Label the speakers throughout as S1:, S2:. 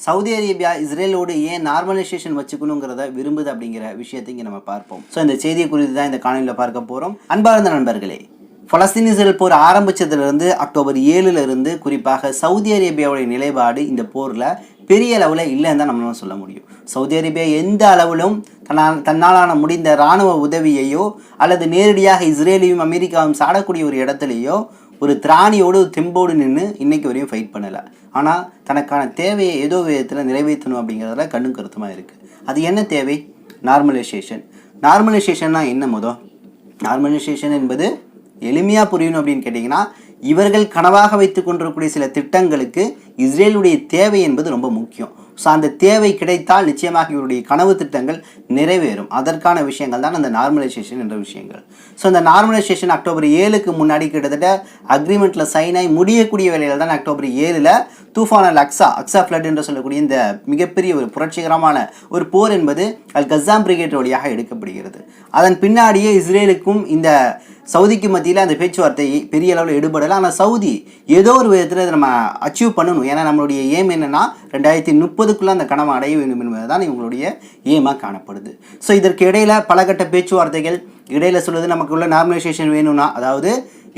S1: Saudi Arabia இஸ்ரேலோடு ஏன் normalisation வச்சுக்கணுங்கிறத விரும்புது அப்படிங்கிற விஷயத்தை இங்கே நம்ம பார்ப்போம். ஸோ இந்த செய்தியை குறித்து தான் இந்த காணொலியில் பார்க்க போகிறோம் அன்பார்ந்த நண்பர்களே பலஸ்தீன் இஸ்ரேல் போர் ஆரம்பிச்சதுலேருந்து அக்டோபர் ஏழுல இருந்து குறிப்பாக சவுதி அரேபியாவுடைய நிலைப்பாடு இந்த போரில் பெரிய அளவில் இல்லைன்னு தான் நம்மளால சொல்ல முடியும். சவுதி அரேபியா எந்த அளவிலும் தன்னால் தன்னாலான முடிந்த இராணுவ உதவியையோ அல்லது நேரடியாக இஸ்ரேலையும் அமெரிக்காவும் சாடக்கூடிய ஒரு இடத்துலையோ ஒரு திராணியோடு தெம்போடு நின்று இன்றைக்கு வரையும் ஃபைட் பண்ணலை. ஆனால் தனக்கான தேவையை ஏதோ விதத்தில் நிறைவேற்றணும் அப்படிங்கிறதுல கண்ணும் கருத்துமாக இருக்குது அது என்ன தேவை? நார்மலைசேஷன் நார்மலைசேஷன்னா என்ன முதல் நார்மலைசேஷன் என்பது எளிமையாக புரியணும் அப்படின்னு கேட்டிங்கன்னா இவர்கள் கனவாக வைத்து கொண்டிருக்கக்கூடிய சில திட்டங்களுக்கு இஸ்ரேலுடைய தேவை என்பது ரொம்ப முக்கியம். ஸோ அந்த தேவை கிடைத்தால் நிச்சயமாக இவருடைய கனவு திட்டங்கள் நிறைவேறும். அதற்கான விஷயங்கள் தான் அந்த நார்மலைசேஷன் என்ற விஷயங்கள். ஸோ அந்த நார்மலைசேஷன் அக்டோபர் ஏழுக்கு முன்னாடி கிட்டத்தட்ட அக்ரிமெண்ட்டில் சைன் ஆகி முடியக்கூடிய வேலைகள் தான் அக்டோபர் ஏழில் தூஃபானல் அக்ஸா அக்ஸா ஃப்ளட் என்று சொல்லக்கூடிய இந்த மிகப்பெரிய ஒரு புரட்சிகரமான ஒரு போர் என்பது அல் கசாம் பிரிகேட் வழியாக எடுக்கப்படுகிறது. அதன் பின்னாடியே இஸ்ரேலுக்கும் இந்த சவுதிக்கு மத்தியில் அந்த பேச்சுவார்த்தை பெரிய அளவில் எடுபடலை. ஆனால் சவுதி ஏதோ ஒரு விதத்தில் இதை நம்ம அச்சீவ் பண்ணணும். ஏன்னா நம்மளுடைய ஏம் என்னென்னா ரெண்டாயிரத்தி முப்பதுக்குள்ளே அந்த கனவை அடைய வேண்டும் என்பது தான் இவங்களுடைய ஏமாக காணப்படுது. ஸோ இதற்கு இடையில் பலகட்ட பேச்சுவார்த்தைகள் இடையில் சொல்லுது நமக்குள்ள நார்மலைசேஷன் வேணும்னா அதாவது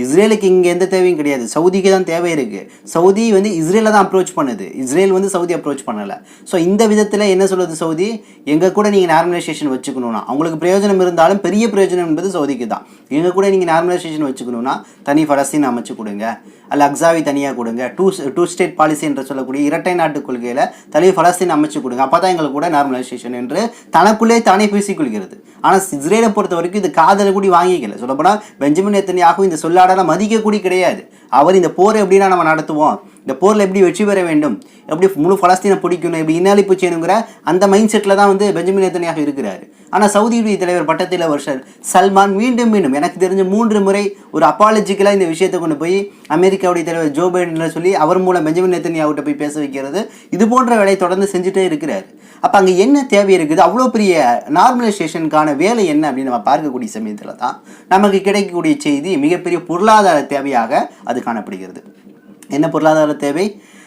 S1: இஸ்ரேலுக்கு இங்கே எந்த தேவையும் கிடையாது. சவுதிக்கு தான் தேவை இருக்குது சவுதி வந்து இஸ்ரேலை தான் அப்ரோச் பண்ணுது. இஸ்ரேல் வந்து சவுதி அப்ரோச் பண்ணலை. ஸோ இந்த விதத்தில் என்ன சொல்லுது சவுதி? எங்கள் கூட நீங்கள் நார்மலைசேஷன் வச்சுக்கணும்னா அவங்களுக்கு பிரயோஜனம் இருந்தாலும் பெரிய பிரயோஜனம் என்பது சவுதிக்கு தான். எங்கள் கூட நீங்கள் நார்மலைசேஷன் வச்சுக்கணும்னா தனி ஃபலஸ்தீன் அமைச்சு கொடுங்க. அல்ல அக்ஸாவி தனியாக கொடுங்க. டூ டூ ஸ்டேட் பாலிசி என்று சொல்லக்கூடிய இரட்டை நாட்டு கொள்கையில் தனி ஃபலஸ்தீன் அமைச்சு கொடுங்க. அப்போ தான் எங்களுக்கு கூட நார்மலைசேஷன் என்று தனக்குள்ளே தானே பேசிக்கொள்கிறது ஆனால் இஸ்ரேலை பொறுத்த வரைக்கும் இது காதலை கூடி வாங்கிக்கல. சொல்லப்போனால் பெஞ்சமின் எத்தனையாகவும் இந்த சொல்லாடலாம் மதிக்க கூடி கிடையாது. அவர் இந்த போரை எப்படின்னா நம்ம நடத்துவோம்? இந்த போரில் எப்படி வெற்றி பெற வேண்டும்? எப்படி முழு பலஸ்தீனை பிடிக்கணும்? எப்படி இன்னாலிப்பு செய்யணுங்கிற அந்த மைண்ட் செட்டில் தான் வந்து பெஞ்சமின் எத்தனையாக இருக்கிறார். ஆனால் சவுதியுடைய தலைவர் பட்டத்தில் வருஷர் சல்மான் மீண்டும் மீண்டும் எனக்கு தெரிஞ்ச மூன்று முறை ஒரு அப்பாலஜிக்கலாக இந்த விஷயத்தை கொண்டு போய் அமெரிக்காவுடைய தலைவர் ஜோ பைடனில் சொல்லி அவர் மூலம் பெஞ்சமின் நேத்தனியாவிட்ட போய் பேச வைக்கிறது. இது போன்ற வேலையை தொடர்ந்து செஞ்சுட்டே இருக்கிறார். அப்போ அங்கே என்ன தேவை இருக்குது? அவ்வளோ பெரிய நார்மலைசேஷனுக்கான வேலை என்ன அப்படின்னு நம்ம பார்க்கக்கூடிய சமயத்தில் தான் நமக்கு கிடைக்கக்கூடிய செய்தி மிகப்பெரிய பொருளாதார தேவையாக அது காணப்படுகிறது. என்ன பொருளாதார தேவை?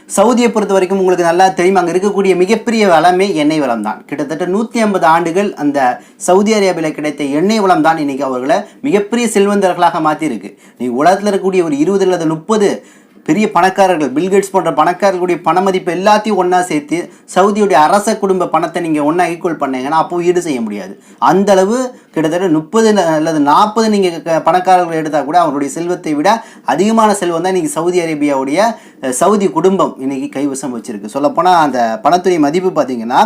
S1: சவுதியை பொறுத்த வரைக்கும் உங்களுக்கு நல்லா தெரியும் அங்கே இருக்கக்கூடிய மிகப்பெரிய வளமே எண்ணெய் வளம் தான். கிட்டத்தட்ட நூற்றி ஐம்பது ஆண்டுகள் அந்த சவுதி அரேபியாவில் கிடைத்த எண்ணெய் வளம் தான் இன்றைக்கி அவர்களை மிகப்பெரிய செல்வந்தர்களாக மாற்றிருக்கு நீ உலகத்தில் இருக்கக்கூடிய ஒரு இருபது அல்லது முப்பது பெரிய பணக்காரர்கள் பில்கேட்ஸ் போன்ற பணக்காரர்களுடைய பண மதிப்பு எல்லாத்தையும் ஒன்றா சேர்த்து சவுதியுடைய அரச குடும்ப பணத்தை நீங்கள் ஒன்றா ஈக்குவல் பண்ணீங்கன்னா அப்போ ஈடு செய்ய முடியாது. அந்த அளவு கிட்டத்தட்ட முப்பது அல்லது நாற்பது நீங்கள் பணக்காரர்கள் எடுத்தால் கூட அவருடைய செல்வத்தை விட அதிகமான செல்வம் தான் இன்றைக்கி சவுதி அரேபியாவுடைய சவுதி குடும்பம் இன்றைக்கி கைவசம் வச்சுருக்கு. சொல்லப்போனால் அந்த பணத்துடைய மதிப்பு பார்த்தீங்கன்னா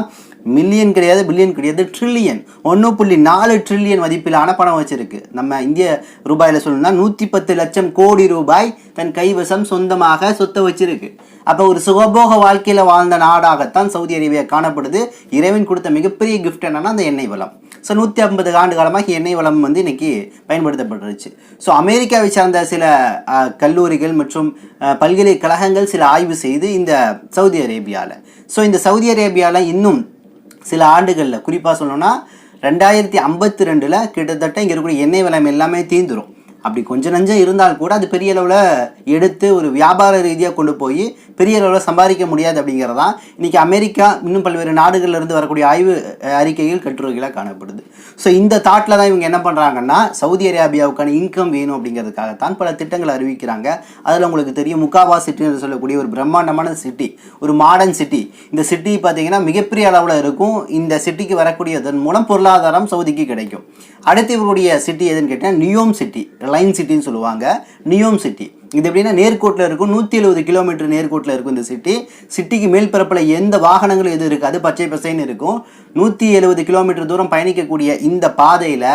S1: மில்லியன் கிடையாது பில்லியன் கிடையாது ட்ரில்லியன் ஒன்று புள்ளி நாலு ட்ரில்லியன் மதிப்பிலான பணம் வச்சிருக்கு. நம்ம இந்திய ரூபாயில் சொல்லணும்னா நூற்றி பத்து லட்சம் கோடி ரூபாய் தன் கைவசம் சொந்தமாக சொத்தை வச்சிருக்கு. அப்போ ஒரு சுகபோக வாழ்க்கையில் வாழ்ந்த நாடாகத்தான் சவுதி அரேபியா காணப்படுது. இறைவன் கொடுத்த மிகப்பெரிய கிஃப்ட் என்னன்னா அந்த எண்ணெய் வளம். ஸோ நூற்றி ஐம்பது ஆண்டு காலமாக எண்ணெய் வளம் வந்து இன்றைக்கி பயன்படுத்தப்பட்டுருச்சு ஸோ அமெரிக்காவை சார்ந்த சில கல்லூரிகள் மற்றும் பல்கலைக்கழகங்கள் சில ஆய்வு செய்து இந்த சவுதி அரேபியாவில் ஸோ இந்த சவுதி அரேபியாவில் இன்னும் சில ஆண்டுகளில். குறிப்பாக சொல்லணும்னா ரெண்டாயிரத்தி ஐம்பத்தி ரெண்டில் கிட்டத்தட்ட இங்கே இருக்கக்கூடிய எண்ணெய் வளம் எல்லாமே தீந்துடும் அப்படி கொஞ்சம் நஞ்சம் இருந்தால் கூட அது பெரிய அளவில் எடுத்து ஒரு வியாபார ரீதியாக கொண்டு போய் பெரிய அளவில் சம்பாதிக்க முடியாது அப்படிங்கிறது தான் இன்றைக்கி அமெரிக்கா இன்னும் பல்வேறு நாடுகள்ல இருந்து வரக்கூடிய ஆய்வு அறிக்கைகள் கட்டுரைகளாக காணப்படுது. ஸோ இந்த தாட்டில் தான் இவங்க என்ன பண்ணுறாங்கன்னா சவுதி அரேபியாவுக்கான இன்கம் வேணும் அப்படிங்கிறதுக்காகத்தான் பல திட்டங்களை அறிவிக்கிறாங்க. அதில் உங்களுக்கு தெரியும் முக்காவா சிட்டின்னு சொல்லக்கூடிய ஒரு பிரம்மாண்டமான சிட்டி ஒரு மாடர்ன் சிட்டி இந்த சிட்டி பார்த்தீங்கன்னா மிகப்பெரிய அளவில் இருக்கும். இந்த சிட்டிக்கு வரக்கூடியதன் மூலம் பொருளாதாரம் சவுதிக்கு கிடைக்கும். அடுத்து இவருடைய சிட்டி எதுன்னு கேட்டால் நியோம் சிட்டி லைன் சிட்டின்னு சொல்லுவாங்க நியோம் சிட்டி. இது எப்படின்னா நேர்கோட்டில் இருக்கும் நூற்றி எழுபது கிலோமீட்டர் நேர்கோட்டில் இருக்கும் இந்த சிட்டி சிட்டிக்கு மேல் பரப்பில் எந்த வாகனங்களும் எதுவும் இருக்காது பச்சை பசைன்னு இருக்கும். நூற்றி எழுபது கிலோமீட்டர் தூரம் பயணிக்கக்கூடிய இந்த பாதையில்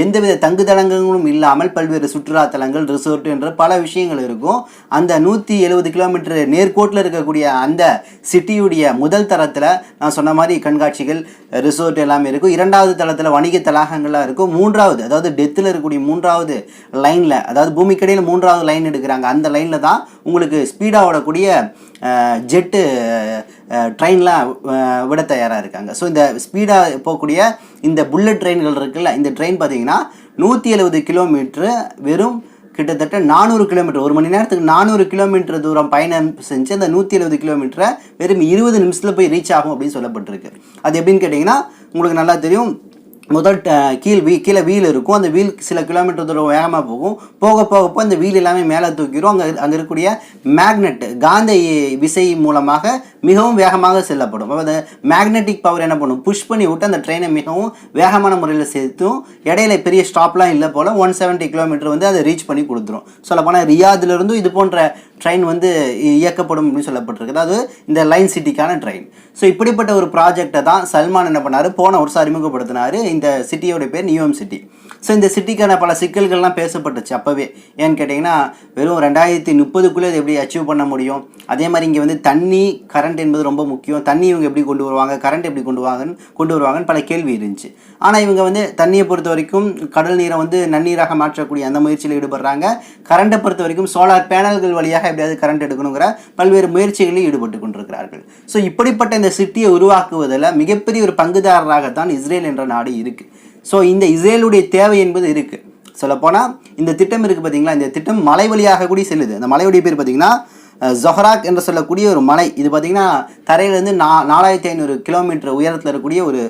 S1: எந்தவித தங்குதளங்களும் இல்லாமல் பல்வேறு சுற்றுலாத்தலங்கள் ரிசோர்ட் என்ற பல விஷயங்கள் இருக்கும். அந்த நூற்றி எழுபது கிலோமீட்டர் நேர்கோட்டில் இருக்கக்கூடிய அந்த சிட்டியுடைய முதல் தரத்தில் நான் சொன்ன மாதிரி கண்காட்சிகள் ரிசோர்ட் எல்லாமே இருக்கும். இரண்டாவது தளத்தில் வணிக தடாகங்கள்லாம் இருக்கும். மூன்றாவது அதாவது டெத்தில் இருக்கக்கூடிய மூன்றாவது லைனில் அதாவது பூமிக்கடையில் மூன்றாவது லைன் எடுக்கிறாங்க. அந்த லைனில் தான் உங்களுக்கு ஸ்பீடாக ஓடக்கூடிய ஜெட்டு ட்ரெயின்லாம் விட தயாராக இருக்காங்க. ஸோ இந்த ஸ்பீடாக போகக்கூடிய இந்த புல்லட் ட்ரெயின்கள் இருக்குல்ல இந்த ட்ரெயின் பார்த்தீங்கன்னா நூற்றி எழுபது கிலோமீட்ரு வெறும் கிட்டத்தட்ட நானூறு கிலோமீட்டர் ஒரு மணி நேரத்துக்கு நானூறு கிலோமீட்டர் தூரம் பயணம் செஞ்சு அந்த நூற்றி எழுபது கிலோமீட்டரை வெறும் இருபது நிமிஷத்தில் போய் ரீச் ஆகும் அப்படின்னு சொல்லப்பட்டிருக்கு. அது எப்படின்னு கேட்டிங்கன்னா உங்களுக்கு நல்லா தெரியும். முதல் ட- கீழ் வீ கீழே வீல் இருக்கும். அந்த வீல் சில கிலோமீட்டர் தூரம் வேகமாக போகும். போக போக போக அந்த வீல் எல்லாமே மேலே தூக்கிடும். அங்கே அங்கே இருக்கக்கூடிய மேக்னெட் காந்த விசை மூலமாக மிகவும் வேகமாக செல்லப்படும். அந்த மேக்னெட்டிக் பவர் என்ன பண்ணும்? புஷ் பண்ணி விட்டு அந்த ட்ரெயினை மிகவும் வேகமான முறையில் சேர்த்தும் இடையில பெரிய ஸ்டாப்லாம் இல்லை போல் ஒன் செவன்ட்டி கிலோமீட்டர் வந்து அதை ரீச் பண்ணி கொடுத்துரும். சொல்லப்போனால் ரியாதிலிருந்தும் இது போன்ற ட்ரெயின் வந்து இ- இயக்கப்படும் அப்படின்னு சொல்லப்பட்டிருக்கு. அதாவது இந்த லைன் சிட்டிக்கான ட்ரெயின் ஸோ இப்படிப்பட்ட ஒரு ப்ராஜெக்டை தான் சல்மான் என்ன பண்ணார்? போன வருஷம் அறிமுகப்படுத்தினார் இந்த சிட்டியோட பேர் நியூம் சிட்டி ஸோ இந்த சிட்டிக்கான பல சிக்கல்கள்லாம் பேசப்பட்டுச்சு அப்போவே. ஏன்னு கேட்டிங்கன்னா வெறும் ரெண்டாயிரத்தி முப்பதுக்குள்ளே இது எப்படி அச்சீவ் பண்ண முடியும்? அதே மாதிரி இங்கே வந்து தண்ணி கரண்ட் என்பது ரொம்ப முக்கியம். தண்ணி இவங்க எப்படி கொண்டு வருவாங்க? கரண்ட் எப்படி கொண்டு வாங்கன்னு கொண்டு வருவாங்கன்னு பல கேள்வி இருந்துச்சு. ஆனால் இவங்க வந்து தண்ணியை பொறுத்த வரைக்கும் கடல் நீரை வந்து நன்னீராக மாற்றக்கூடிய அந்த முயற்சியில் ஈடுபடுறாங்க. கரண்ட்டை பொறுத்த வரைக்கும் சோலார் பேனல்கள் வழியாக எப்படியாவது கரண்ட் எடுக்கணுங்கிற பல்வேறு முயற்சிகளில் ஈடுபட்டு கொண்டிருக்கிறார்கள். ஸோ இப்படிப்பட்ட இந்த சிட்டியை உருவாக்குவதில் மிகப்பெரிய ஒரு பங்குதாரராகத்தான் இஸ்ரேல் என்ற நாடு இருக்குது ஸோ இந்த இஸ்ரேலுடைய தேவை என்பது இருக்குது சொல்லப்போனால் இந்த திட்டம் இருக்குது பார்த்தீங்களா இந்த திட்டம் மலை வழியாக கூட செல்லுது. அந்த மலையுடைய பேர் பார்த்தீங்கன்னா ஜொஹராக் என்று சொல்லக்கூடிய ஒரு மலை. இது பார்த்தீங்கன்னா தரையிலேருந்து நா நாலாயிரத்தி ஐநூறு கிலோமீட்டர் உயரத்தில் இருக்கக்கூடிய ஒரு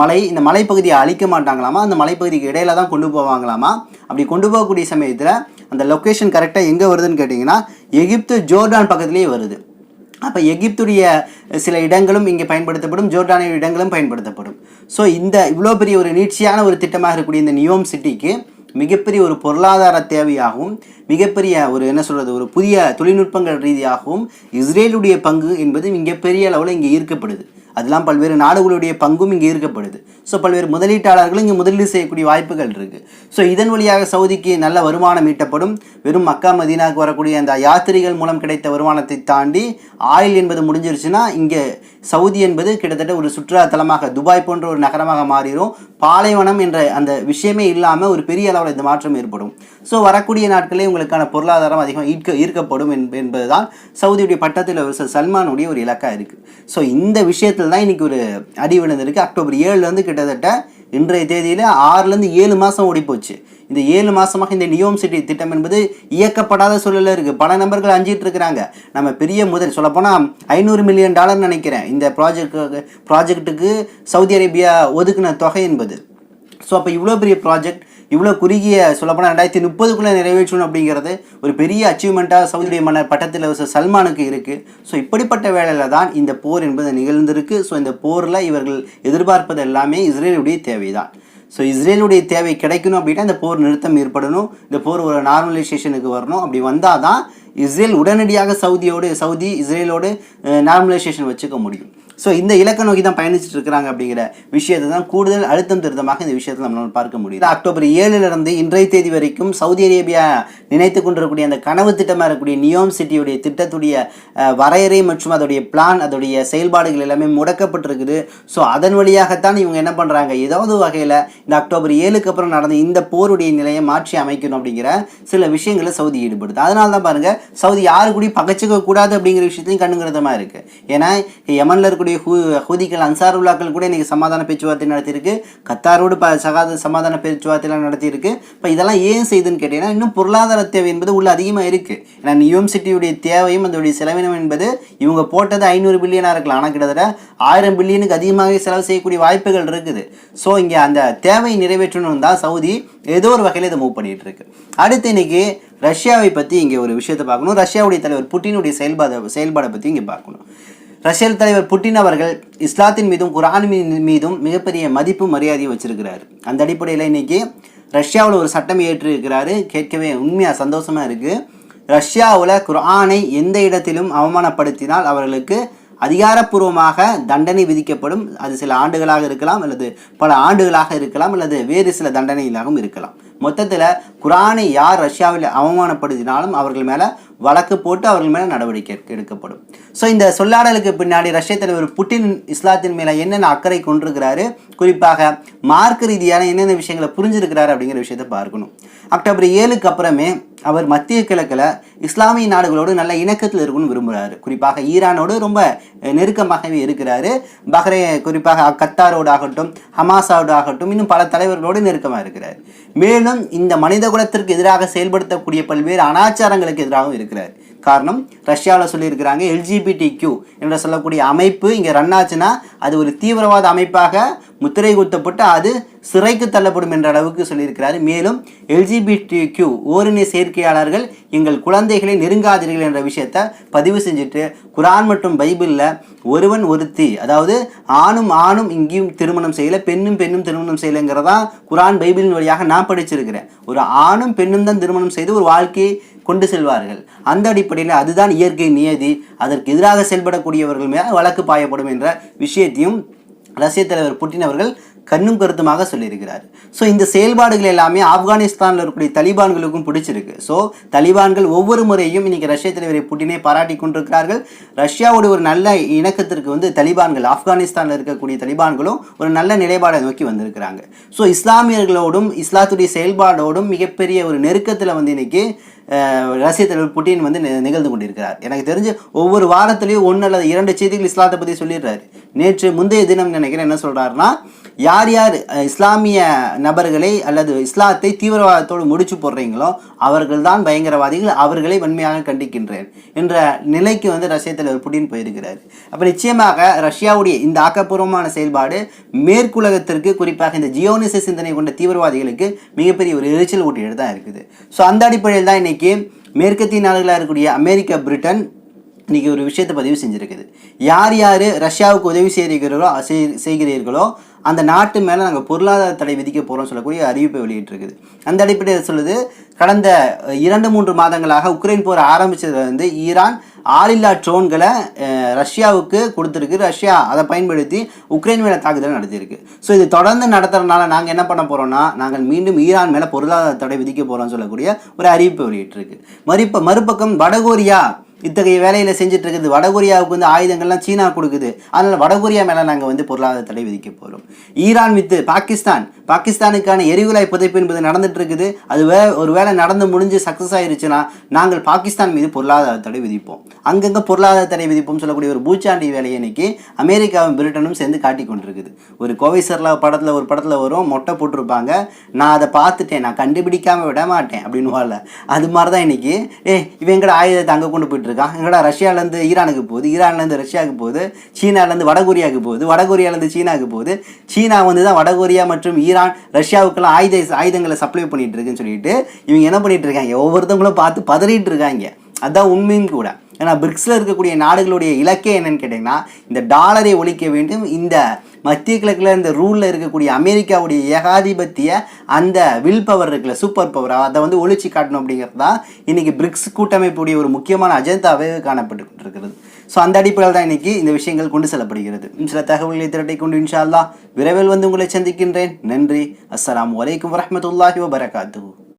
S1: மலை. இந்த மலைப்பகுதியை அழிக்க மாட்டாங்களாமா? அந்த மலைப்பகுதிக்கு இடையில தான் கொண்டு போவாங்களாமா? அப்படி கொண்டு போகக்கூடிய சமயத்தில் அந்த லொக்கேஷன் கரெக்டாக எங்கே வருதுன்னு கேட்டிங்கன்னா எகிப்து ஜோர்டான் பக்கத்துலேயே வருது. அப்போ எகிப்துடைய சில இடங்களும் இங்கே பயன்படுத்தப்படும் ஜோர்டானிய இடங்களும் பயன்படுத்தப்படும். ஸோ இந்த இவ்வளோ பெரிய ஒரு நீட்சியான ஒரு திட்டமாக இருக்கக்கூடிய இந்த நியோம் சிட்டிக்கு மிகப்பெரிய ஒரு பொருளாதார தேவையாகவும் மிகப்பெரிய ஒரு என்ன சொல்கிறது ஒரு புதிய தொழில்நுட்பங்கள் ரீதியாகவும் இஸ்ரேலுடைய பங்கு என்பது மிகப்பெரிய அளவில் இங்கே ஈர்க்கப்படுது. அதெல்லாம் பல்வேறு நாடுகளுடைய பங்கும் இங்கே ஈர்க்கப்படுது ஸோ பல்வேறு முதலீட்டாளர்களும் இங்கே முதலீடு செய்யக்கூடிய வாய்ப்புகள் இருக்குது ஸோ இதன் வழியாக சவுதிக்கு நல்ல வருமானம் ஈட்டப்படும். வெறும் மக்கா மதீனாவுக்கு வரக்கூடிய அந்த யாத்திரிகள் மூலம் கிடைத்த வருமானத்தை தாண்டி ஆயில் என்பது முடிஞ்சிருச்சுன்னா இங்கே சவுதி என்பது கிட்டத்தட்ட ஒரு சுற்றுலா தலமாக துபாய் போன்ற ஒரு நகரமாக மாறிடும் பாலைவனம் என்ற அந்த விஷயமே இல்லாமல் ஒரு பெரிய அளவில் இந்த மாற்றம் ஏற்படும். ஸோ வரக்கூடிய நாட்களே உங்களுக்கான பொருளாதாரம் அதிகம் ஈர்க்க ஈர்க்கப்படும் என்ப- என்பதுதான் சவுதியுடைய பட்டத்தில் ஒரு சல்மானுடைய ஒரு இலக்கா இருக்குது ஸோ இந்த விஷயத்தில் தான் இன்னைக்கு ஒரு அடி விழுந்திருக்கு. அக்டோபர் ஏழுலேருந்து கிட்டத்தட்ட இன்றைய தேதியில் ஆறுலேருந்து ஏழு மாதம் ஓடி போச்சு இந்த ஏழு மாதமாக இந்த நியோம் சிட்டி திட்டம் என்பது இயக்கப்படாத சூழலில் இருக்குது பல நபர்கள் அஞ்சிட்டு இருக்கிறாங்க. நம்ம பெரிய முதல் சொல்லப்போனால் ஐநூறு மில்லியன் டாலர் நினைக்கிறேன். இந்த ப்ராஜெக்ட் ப்ராஜெக்ட்டுக்கு சவுதி அரேபியா ஒதுக்கின தொகை என்பது. ஸோ அப்போ இவ்வளோ பெரிய ப்ராஜெக்ட் இவ்வளோ குறுகிய சொல்லப்போனால் ரெண்டாயிரத்தி முப்பதுக்குள்ளே நிறைவேற்றணும் அப்படிங்கிறது ஒரு பெரிய அச்சீவ்மெண்ட்டாக சவுதியுடைய மன்னர் பட்டத்தில் சல்மானுக்கு இருக்குது ஸோ இப்படிப்பட்ட வேலையில் தான் இந்த போர் என்பது நிகழ்ந்திருக்கு. ஸோ இந்த போரில் இவர்கள் எதிர்பார்ப்பது எல்லாமே இஸ்ரேலுடைய தேவை தான் ஸோ இஸ்ரேலுடைய தேவை கிடைக்கணும் அப்படின்னா இந்த போர் நிறுத்தம் ஏற்படணும். இந்த போர் ஒரு நார்மலைசேஷனுக்கு வரணும். அப்படி வந்தால் தான் இஸ்ரேல் உடனடியாக சவுதியோடு சவுதி இஸ்ரேலோடு நார்மலைசேஷன் வச்சுக்க முடியும். ஸோ இந்த இலக்க நோக்கி தான் பயணிச்சுட்டு இருக்கிறாங்க அப்படிங்கிற விஷயத்தை தான் கூடுதல் அழுத்தம் திருத்தமாக இந்த விஷயத்தை நம்மளால் பார்க்க முடியுது. அக்டோபர் ஏழுலேருந்து இன்றைய தேதி வரைக்கும் சவுதி அரேபியா நினைத்து கொண்டிருக்கக்கூடிய அந்த கனவு திட்டமாக இருக்கக்கூடிய நியோம் சிட்டியுடைய திட்டத்துடைய வரையறை மற்றும் அதோடைய பிளான் அதோடைய செயல்பாடுகள் எல்லாமே முடக்கப்பட்டிருக்குது. ஸோ அதன் வழியாகத்தான் இவங்க என்ன பண்ணுறாங்க ஏதாவது வகையில் இந்த அக்டோபர் ஏழுக்கு அப்புறம் நடந்த இந்த போருடைய நிலையை மாற்றி அமைக்கணும் அப்படிங்கிற சில விஷயங்களை சவுதி ஈடுபடுது. அதனால தான் பாருங்க சவுதி யாரு கூடி பகைச்சிக்க கூடாது அப்படிங்கிற விஷயத்தையும் கண்ணுங்கிறதமாக இருக்குது ஏன்னா யமனில் இருக்கக்கூடிய ஹூ ஹூதிகள் அன்சாருல்லாக்கள் கூட இன்றைக்கி சமாதான பேச்சுவார்த்தை நடத்தியிருக்கு. கத்தாரோடு ப சகாத சமாதான பேச்சுவார்த்தைலாம் நடத்தியிருக்கு. இப்போ இதெல்லாம் ஏன் செய்துன்னு கேட்டீங்கன்னா இன்னும் பொருளாதார தேவை என்பது உள்ள அதிகமாக இருக்குது ஏன்னா நியூம் சிட்டியுடைய தேவையும் அதோடைய செலவினம் என்பது இவங்க போட்டது ஐநூறு பில்லியனாக இருக்கலாம். ஆனால் கிட்டத்தட்ட ஆயிரம் பில்லியனுக்கு அதிகமாகவே செலவு செய்யக்கூடிய வாய்ப்புகள் இருக்குது. ஸோ இங்கே அந்த தேவையை நிறைவேற்றணும் தான் சவுதி ஏதோ ஒரு வகையில் இதை மூவ் பண்ணிகிட்டு இருக்கு. அடுத்து இன்னைக்கு ரஷ்யாவை பற்றி இங்கே ஒரு விஷயத்தை பார்க்கணும். ரஷ்யாவுடைய தலைவர் புட்டினுடைய செயல்பாடு செயல்பாடை பற்றி இங்கே பார்க்கணும். ரஷ்ய தலைவர் புட்டின் அவர்கள் இஸ்லாத்தின் மீதும் குரான் மீதும் மிகப்பெரிய மதிப்பு மரியாதையை வச்சிருக்கிறார். அந்த அடிப்படையில் இன்னைக்கு ரஷ்யாவில் ஒரு சட்டம் ஏற்றிருக்கிறாரு கேட்கவே உண்மையாக சந்தோஷமாக இருக்குது ரஷ்யாவில் குரானை எந்த இடத்திலும் அவமானப்படுத்தினால் அவர்களுக்கு அதிகாரப்பூர்வமாக தண்டனை விதிக்கப்படும். அது சில ஆண்டுகளாக இருக்கலாம் அல்லது பல ஆண்டுகளாக இருக்கலாம் அல்லது வேறு சில தண்டனைகளாகவும் இருக்கலாம். மொத்தத்தில் குரானை யார் ரஷ்யாவில் அவமானப்படுத்தினாலும் அவர்கள் மேலே வழக்கு போட்டு அவர்கள் மேலே நடவடிக்கை எடுக்கப்படும். ஸோ இந்த சொல்லாடலுக்கு பின்னாடி ரஷ்ய தலைவர் புட்டின் இஸ்லாத்தின் மேலே என்னென்ன அக்கறை கொண்டிருக்கிறாரு? குறிப்பாக மார்க்க ரீதியான என்னென்ன விஷயங்களை புரிஞ்சிருக்கிறாரு அப்படிங்கிற விஷயத்தை பார்க்கணும். அக்டோபர் ஏழுக்கு அப்புறமே அவர் மத்திய கிழக்கில் இஸ்லாமிய நாடுகளோடு நல்ல இணக்கத்தில் இருக்கணும்னு விரும்புகிறாரு குறிப்பாக ஈரானோடு ரொம்ப நெருக்கமாகவே இருக்கிறாரு. பஹ்ரை குறிப்பாக கத்தாரோடு ஆகட்டும் ஹமாஸாவோடு ஆகட்டும் இன்னும் பல தலைவர்களோடு நெருக்கமாக இருக்கிறார். மேலும் இந்த மனித குலத்திற்கு எதிராக செயல்படுத்தக்கூடிய பல்வேறு அனாச்சாரங்களுக்கு எதிராகவும் இருக்கிறார் காரணம் ரஷ்யாவில் சொல்லியிருக்கிறாங்க எல்ஜிபிடி கியூ என்று சொல்லக்கூடிய அமைப்பு இங்கே ரன் ஆச்சுன்னா அது ஒரு தீவிரவாத அமைப்பாக முத்திரை குத்தப்பட்டு அது சிறைக்கு தள்ளப்படும் என்ற அளவுக்கு சொல்லியிருக்கிறார். மேலும் எல்ஜிபிடி கியூ ஓரின சேர்க்கையாளர்கள் எங்கள் குழந்தைகளை நெருங்காதீர்கள் என்ற விஷயத்தை பதிவு செஞ்சுட்டு குரான் மற்றும் பைபிளில் ஒருவன் ஒருத்தி அதாவது ஆணும் ஆணும் இங்கேயும் திருமணம் செய்யல பெண்ணும் பெண்ணும் திருமணம் செய்யலைங்கிறதான் குரான் பைபிளின் வழியாக நான் படிச்சிருக்கிறேன். ஒரு ஆணும் பெண்ணும் தான் திருமணம் செய்து ஒரு வாழ்க்கையை கொண்டு செல்வார்கள். அந்த அடிப்படையில் அதுதான் இயற்கை நியதி. அதற்கு எதிராக செயல்படக்கூடியவர்கள் மேலே வழக்கு பாயப்படும் என்ற விஷயத்தையும் ரஷ்ய தலைவர் புட்டின் அவர்கள் கண்ணும் கருத்துமாக சொல்லியிருக்கிறார். ஸோ இந்த செயல்பாடுகள் எல்லாமே ஆப்கானிஸ்தானில் இருக்கக்கூடிய தலிபான்களுக்கும் பிடிச்சிருக்கு. ஸோ தலிபான்கள் ஒவ்வொரு முறையும் இன்றைக்கி ரஷ்ய தலைவரை புட்டினை பாராட்டி கொண்டிருக்கிறார்கள். ரஷ்யாவோட ஒரு நல்ல இணக்கத்திற்கு வந்து தலிபான்கள் ஆப்கானிஸ்தானில் இருக்கக்கூடிய தலிபான்களும் ஒரு நல்ல நிலைப்பாடை நோக்கி வந்திருக்கிறாங்க. ஸோ இஸ்லாமியர்களோடும் இஸ்லாத்துடைய செயல்பாடோடும் மிகப்பெரிய ஒரு நெருக்கத்தில் வந்து இன்றைக்கி ரஷ்ய தலைவர் புட்டின் வந்து நிகழ்ந்து கொண்டிருக்கிறார். எனக்கு தெரிஞ்சு ஒவ்வொரு வாரத்திலையும் ஒன்று அல்லது இரண்டு செய்திகள் இஸ்லாத்தை பற்றி சொல்லிடுறாரு. நேற்று முந்தைய தினம் நினைக்கிறேன் என்ன சொல்கிறாருன்னா யார் யார் இஸ்லாமிய நபர்களை அல்லது இஸ்லாத்தை தீவிரவாதத்தோடு முடிச்சு போடுறீங்களோ அவர்கள் தான் பயங்கரவாதிகள் அவர்களை வன்மையாக கண்டிக்கின்றேன் என்ற நிலைக்கு வந்து ரஷ்ய தலைவர் புடின் போயிருக்கிறார். அப்போ நிச்சயமாக ரஷ்யாவுடைய இந்த ஆக்கப்பூர்வமான செயல்பாடு மேற்குலகத்திற்கு குறிப்பாக இந்த ஜியோனிச சிந்தனை கொண்ட தீவிரவாதிகளுக்கு மிகப்பெரிய ஒரு எரிச்சல் ஊட்டிட்டு தான் இருக்குது. ஸோ அந்த அடிப்படையில் தான் இன்றைக்கி மேற்கத்திய நாடுகளாக இருக்கக்கூடிய அமெரிக்கா பிரிட்டன் இன்றைக்கி ஒரு விஷயத்தை பதிவு செஞ்சுருக்குது. யார் யார் ரஷ்யாவுக்கு உதவி செய்கிறீர்களோ செய்- செய்கிறீர்களோ அந்த நாட்டு மேலே நாங்கள் பொருளாதார தடை விதிக்க போகிறோம் சொல்லக்கூடிய அறிவிப்பை வெளியிட்டிருக்குது. அந்த அடிப்படையில் சொல்லுது கடந்த இரண்டு மூன்று மாதங்களாக உக்ரைன் போர் ஆரம்பித்ததுலேருந்து ஈரான் ஆளில்லா ட்ரோன்களை ரஷ்யாவுக்கு கொடுத்துருக்கு. ரஷ்யா அதை பயன்படுத்தி உக்ரைன் மேலே தாக்குதல் நடத்தியிருக்கு. ஸோ இது தொடர்ந்து நடத்துறதுனால நாங்கள் என்ன பண்ண போகிறோம்னா நாங்கள் மீண்டும் ஈரான் மேலே பொருளாதார தடை விதிக்க போகிறோம்னு சொல்லக்கூடிய ஒரு அறிவிப்பை வெளியிட்டிருக்கு. மறுப்ப மறுபக்கம் வடகொரியா இத்தகைய வேலையில் செஞ்சுட்டு இருக்குது வடகொரியாவுக்கு வந்து ஆயுதங்கள்லாம் சீனா கொடுக்குது. அதனால் வடகொரியா மேலே நாங்கள் வந்து பொருளாதார தடை விதிக்க போகிறோம் ஈரான் வித்து பாகிஸ்தான். பாகிஸ்தானுக்கான எரிகுலாய் புதைப்பு என்பது நடந்துட்டு இருக்குது அது வே ஒரு வேளை நடந்து முடிஞ்சு சக்ஸஸ் ஆயிருச்சுன்னா நாங்கள் பாகிஸ்தான் மீது பொருளாதார தடை விதிப்போம். அங்கங்கே பொருளாதார தடை விதிப்போம் சொல்லக்கூடிய ஒரு பூச்சாண்டி வேலையை இன்னைக்கு அமெரிக்காவும் பிரிட்டனும் சேர்ந்து காட்டி கொண்டிருக்குது. ஒரு கோவை சர்லா படத்தில் ஒரு படத்தில் வரும் மொட்டை போட்டிருப்பாங்க. நான் அதை பார்த்துட்டேன். நான் கண்டுபிடிக்காமல் விட மாட்டேன் அப்படின்னு வரல அது மாதிரி தான் இன்னைக்கு. ஏ இவன் ஆயுதத்தை அங்கே கொண்டு போயிட்டு இருக்கான் எங்கடா ரஷ்யாவிலேருந்து ஈரானுக்கு போகுது. ஈரான்லேருந்து ரஷ்யாவுக்கு போகுது. சீனாலேருந்து வடகொரியாவுக்கு போகுது. வடகொரியாலேருந்து சீனாவுக்கு போகுது. சீனா வந்து தான் வடகொரியா மற்றும் ஈரான் ரஷ்யாவுக்கெல்லாம் ஆயுத ஆயுதங்களை சப்ளை பண்ணிகிட்டு இருக்குன்னு சொல்லிட்டு இவங்க என்ன பண்ணிகிட்டு இருக்காங்க? ஒவ்வொருத்தவங்களும் பார்த்து பதறிட்டு இருக்காங்க. அதுதான் உண்மையும் கூட. ஏன்னா பிரிக்ஸில் இருக்கக்கூடிய நாடுகளுடைய இலக்கே என்னன்னு கேட்டிங்கன்னா இந்த டாலரை ஒழிக்க வேண்டும். இந்த மத்திய கிழக்கில் இந்த ரூலில் இருக்கக்கூடிய அமெரிக்காவுடைய ஏகாதிபத்திய அந்த வில் பவர் இருக்குல்ல சூப்பர் பவர் அதை வந்து ஒழிச்சு காட்டணும் அப்படிங்கிறது தான் இன்றைக்கி பிரிக்ஸ் கூட்டமைப்புடைய ஒரு முக்கியமான அஜெண்டாவே காணப்பட்டு கொண்டிருக்கிறது ஸோ அந்த அடிப்படையில் தான் இன்றைக்கி இந்த விஷயங்கள் கொண்டு செல்லப்படுகிறது. சில தகவல்களை திரட்டி கொண்டு இன்ஷால்லா விரைவில் வந்து உங்களை சந்திக்கின்றேன். நன்றி. அஸ்லாம் வலைக்கம் வரமத்துல்லாஹி வபரகாத்துஹு.